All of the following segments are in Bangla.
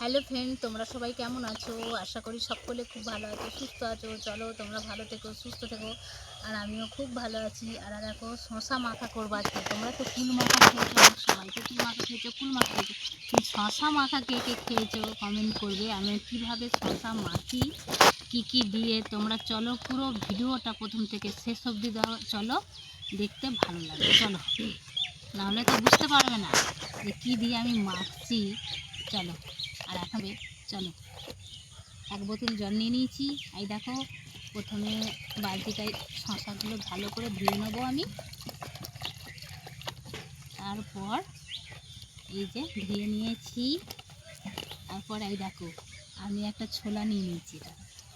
হ্যালো ফ্রেন্ড, তোমরা সবাই কেমন আছো? আশা করি সকলে খুব ভালো আছো, সুস্থ আছো। চলো তোমরা ভালো থেকো, সুস্থ থেকো। আর আমিও খুব ভালো আছি। আর দেখো, শশা মাখা করব আজকে। তোমরা তো কুল মাখা খেয়েছো অনেক সবাই তো কুল মাখা খেয়েছো কুল মাখা খেয়েছো। কিন্তু শশা মাখা কে কে খেয়েছো কমেন্ট করবে? আমি কীভাবে শশা মাখি, কী কী দিয়ে? তোমরা চলো পুরো ভিডিওটা প্রথম থেকে শেষ অবধি দাও। চলো, দেখতে ভালো লাগে। চলো, নাহলে তো বুঝতে পারবে না যে কী দিয়ে আমি মাখছি। চলো। আর এখন বে- চলো। এক বোতল জল নিয়ে নিয়েছি। এই দেখো, প্রথমে বালতিটায় শশাগুলো ভালো করে ধুয়ে নেব আমি। তারপর এই যে ধুয়ে নিয়েছি। তারপর এই দেখো, আমি একটা ছোলা নিয়ে নিয়েছি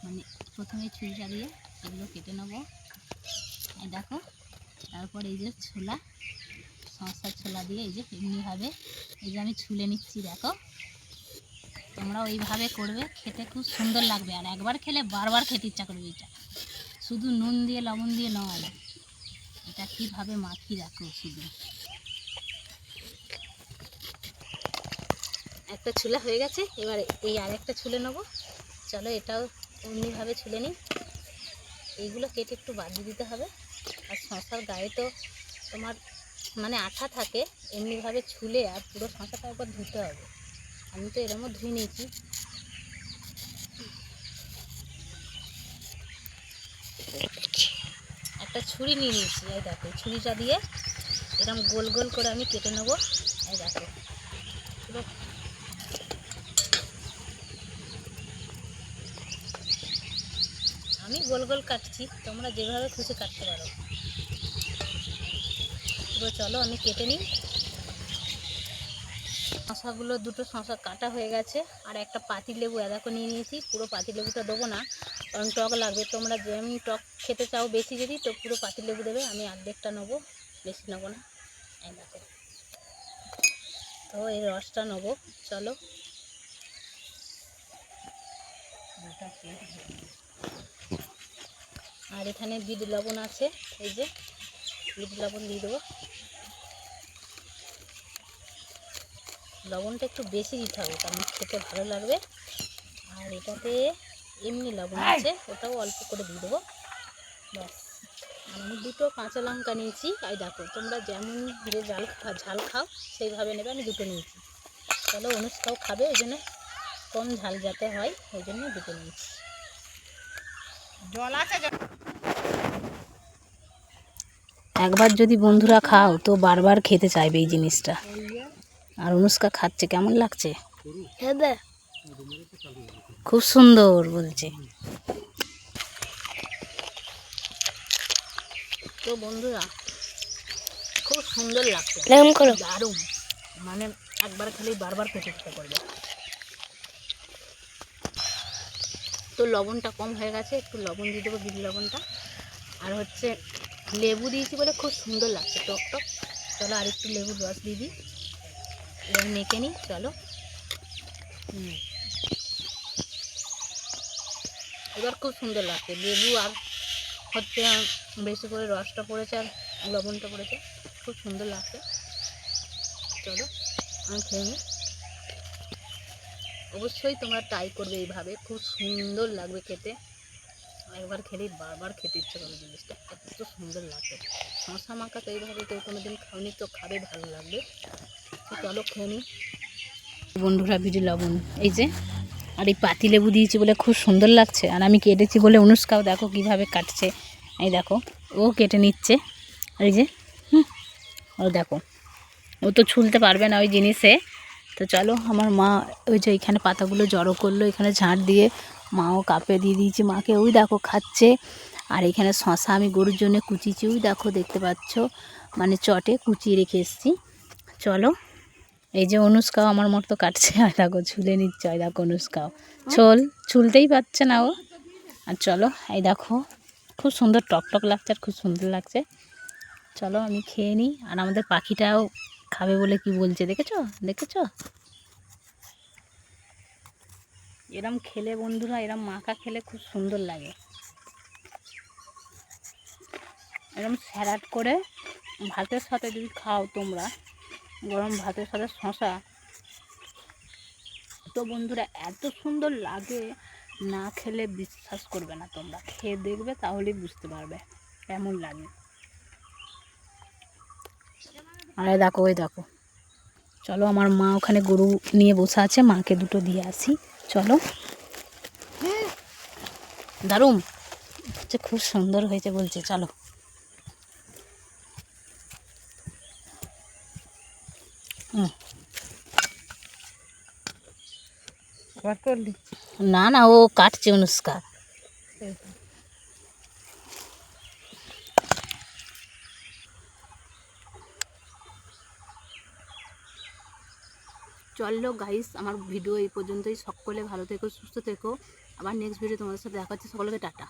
মানে প্রথমে ছুরিটা দিয়ে এগুলো কেটে নেব। এই দেখো, তারপর এই যে ছোলা, শশার ছোলা দিয়ে এই যে এমনিভাবে এই যে আমি ছুলে নিচ্ছি, দেখো। তোমরা ওইভাবে করবে, খেতে খুব সুন্দর লাগবে। আর একবার খেলে বারবার খেতে ইচ্ছা করবে এটা। শুধু নুন দিয়ে, লবণ দিয়ে নয়, এটা কীভাবে মাখি রাখো শুধু। একটা ছুলা হয়ে গেছে, এবার এই আরেকটা ছুলে নেব। চলো এটাও অমনিভাবে ছুলে নিই। এইগুলো কেটে একটু বাজিয়ে দিতে হবে। আর শশার গায়ে তো তোমার মানে আঠা থাকে, এমনিভাবে ছুলে আর পুরো শশাটা একবার ধুতে হবে। আমি তো এরমও ধুয়ে নিয়েছি। একটা ছুরি নিয়ে নিয়েছি, এই দেখো, ছুরিটা দিয়ে এরকম গোল গোল করে আমি কেটে নেব, এই দেখো। আমি গোল গোল কাটছি, তোমরা যেভাবে খুশি কাটতে পারো। পুরো চলো, আমি কেটে নিই। শশাগুলো দুটো শশা কাটা হয়ে গেছে, আর একটা পাতি লেবু এদাকো নিয়ে নিয়েছি। পুরো পাতি লেবুটা দেবো না, কারণ টক লাগবে। তোমরা যেমন টক খেতে চাও বেশি যদি, তো পুরো পাতি লেবু দেবে, আমি অর্ধেকটা নেব, বেশি নেব না। দেখো। তো এই রসটা নেব, চলো। আর এখানে বিট লবণ আছে, এই যে বিট লবণ দিয়ে দেবো। লবণটা একটু বেশি দিতে হবে কারণ খেতে ভালো লাগবে। আর এটাতে এমনি লবণ আছে ওটাও অল্প করে দিয়ে দেবো। ব্যাস আর আমি দুটো কাঁচা লঙ্কা নিয়েছি। এই দেখো তোমরা যেমন যে জাল ঝাল খাও সেইভাবে নেবে আমি দুটো নিয়েছি। চলো অনুষ্কাও খাবে ওই জন্য কম ঝাল যাতে হয় ওই জন্য দুটো নিয়েছি। জল আছে একবার যদি বন্ধুরা খাও তো বারবার খেতে চাইবে এই জিনিসটা। আর অনুষ্কা খাচ্ছে কেমন লাগছে? খুব। সুন্দর বলছে। তো বন্ধুরা খুব সুন্দর লাগছে। দারুণ। মানে একবার খেলেই বারবার খেতে ইচ্ছা করবে। তো লবণটা কম হয়ে গেছে একটু লবণ দিয়ে দেবো বিট লবণটা। আর হচ্ছে লেবু দিয়েছি বলে খুব সুন্দর লাগছে। টক টক। চলো আর একটু লেবুর রস দিয়ে দিই। এবার মেখে নিই, চলো। এবার খুব সুন্দর লাগছে, লেবু আর হচ্ছে বেশি করে রসটা পড়েছে আর লবণটা পড়েছে, খুব সুন্দর লাগছে। চলো, আমি খেয়ে নিই। অবশ্যই তোমরা ট্রাই করবে এইভাবে, খুব সুন্দর লাগবে খেতে। একবার খেলেই বারবার খেতে ইচ্ছে করবে জিনিসটা, এত সুন্দর লাগবে শশা মাখা তো এইভাবে কেউ কোনো দিন খাওনি, তো খাবে ভালো লাগবে। চলো খেয়ে বন্ধুরা বিড়ি লবণ। এই যে আর এই পাতি লেবু দিয়েছি বলে খুব সুন্দর লাগছে। আর আমি কেটেছি বলে অনুষ্কাও দেখো কীভাবে কাটছে। এই দেখো ও কেটে নিচ্ছে। এই যে হুম, ও দেখো ও তো ছুলতে পারবে না ওই জিনিসে। তো চলো আমার মা ওই যে এখানে পাতাগুলো জড়ো করল এখানে ঝাঁট দিয়ে মাও কাপে দিয়ে দিয়েছি। মাকে ওই দেখো খাচ্ছে। আর এখানে শশা আমি গরুর জন্য কুচিয়েছি। ওই দেখো দেখতে পাচ্ছ? মানে চটে কুচিয়ে রেখে এসেছি। চলো এই যে অনুষ্কাও আমার মতো কাটছে। আর দেখো, ঝুলে নিচ্ছে, ওই দেখো অনুষ্কাও। চল ছুলতেই পারছে না ও। আর চলো, এই দেখো, খুব সুন্দর টক টক লাগছে আর খুব সুন্দর লাগছে। চলো, আমি খেয়ে নিই। আর আমাদের পাখিটাও খাবে বলে কি বলছে, দেখেছ? দেখেছ? এরম খেলে বন্ধুরা, এরম মাখা খেলে খুব সুন্দর লাগে। এরম স্যালাড করে ভাতের সাথে যদি খাও তোমরা গরম ভাতের সাথে শশা তো বন্ধুরা, এত সুন্দর লাগে, না খেলে বিশ্বাস করবে না তোমরা। খেয়ে দেখবে, তাহলেই বুঝতে পারবে, কেমন লাগে। আর দেখো ওই দেখো। চলো, আমার মা ওখানে গরু নিয়ে বসে আছে, মাকে দুটো দিয়ে আসি। চলো। দারুণ! খুব সুন্দর হয়েছে বলছে, চলো। আবার করলি? না না ও কাটছে অনুষ্কা। চলল গাইস আমার ভিডিও এই পর্যন্তই। সকলে ভালো থেকো সুস্থ থেকো। আবার নেক্সট ভিডিও তোমাদের সাথে দেখা হচ্ছে। সকলকে টাটা।